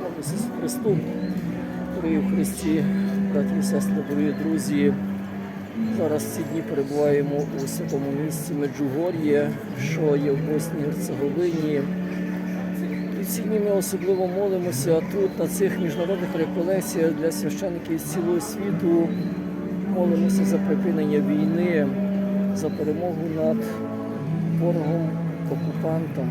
Слава Ісусу Христу! Дорогі в Христі, браті і сестри, дорогі друзі. Зараз ці дні перебуваємо у святому місці Меджугор'є, що є в Босній Герцеговині. І ці дні ми особливо молимося тут, на цих міжнародних реколекціях для священиків з цілого світу. Молимося за припинення війни, за перемогу над ворогом, окупантом.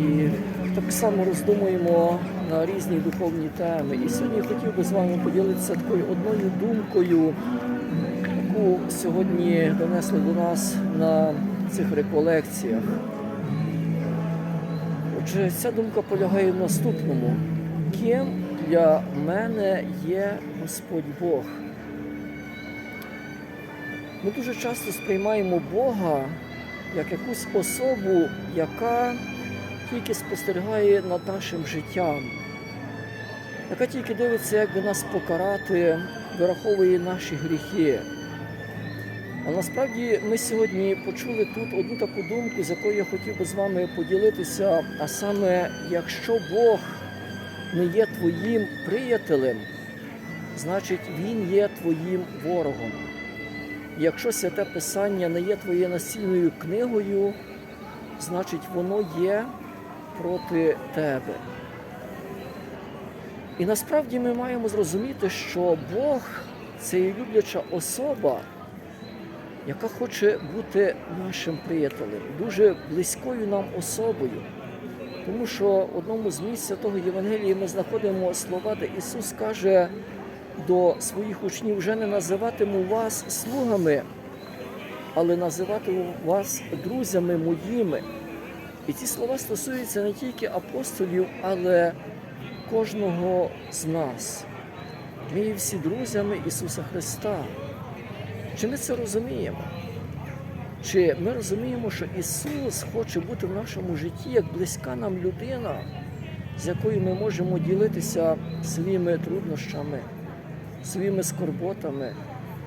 І так само роздумуємо на різні духовні теми. І сьогодні я хотів би з вами поділитися такою одною думкою, яку сьогодні донесли до нас на цих реколекціях. Отже, ця думка полягає в наступному. Ким для мене є Господь Бог? Ми дуже часто сприймаємо Бога як якусь особу, яка тільки спостерігає над нашим життям, яка тільки дивиться, як би нас покарати, вираховує наші гріхи. А насправді ми сьогодні почули тут одну таку думку, з якою я хотів би з вами поділитися. А саме, якщо Бог не є твоїм приятелем, значить Він є твоїм ворогом. Якщо святе Писання не є твоєю настільною книгою, значить воно є проти тебе. І насправді ми маємо зрозуміти, що Бог це любляча особа, яка хоче бути нашим приятелем, дуже близькою нам особою. Тому що в одному з місць того Євангелії ми знаходимо слова, де Ісус каже до своїх учнів, вже не називатиму вас слугами, але називатиму вас друзями моїми. І ці слова стосуються не тільки апостолів, але кожного з нас. Ми є всі друзями Ісуса Христа. Чи ми це розуміємо? Чи ми розуміємо, що Ісус хоче бути в нашому житті як близька нам людина, з якою ми можемо ділитися своїми труднощами, своїми скорботами,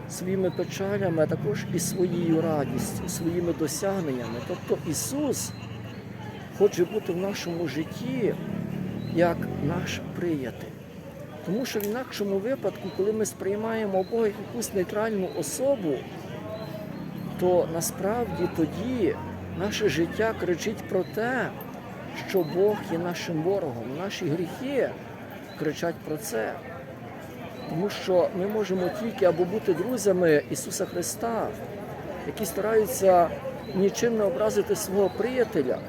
своїми печалями, а також і своєю радістю, своїми досягненнями. Тобто Ісус хоче бути в нашому житті як наш приятель. Тому що в інакшому випадку, коли ми сприймаємо Бога як якусь нейтральну особу, то насправді тоді наше життя кричить про те, що Бог є нашим ворогом. Наші гріхи кричать про це. Тому що ми можемо тільки або бути друзями Ісуса Христа, які стараються нічим не образити свого приятеля.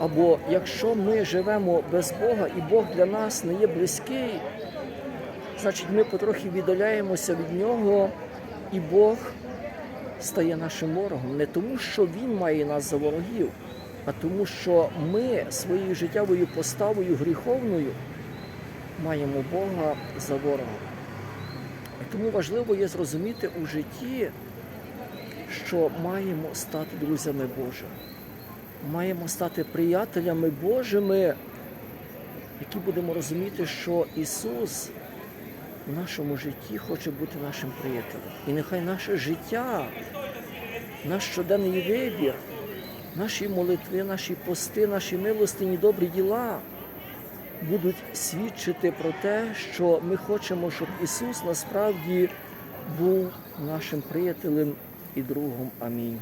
Або якщо ми живемо без Бога і Бог для нас не є близький, значить ми потрохи віддаляємося від Нього, і Бог стає нашим ворогом. Не тому, що Він має нас за ворогів, а тому, що ми своєю життєвою поставою гріховною маємо Бога за ворога. І тому важливо є зрозуміти у житті, що маємо стати друзями Божими маємо стати приятелями Божими, які будемо розуміти, що Ісус в нашому житті хоче бути нашим приятелем. І нехай наше життя, наш щоденний вибір, наші молитви, наші пости, наші милостині, добрі діла будуть свідчити про те, що ми хочемо, щоб Ісус насправді був нашим приятелем і другом. Амінь.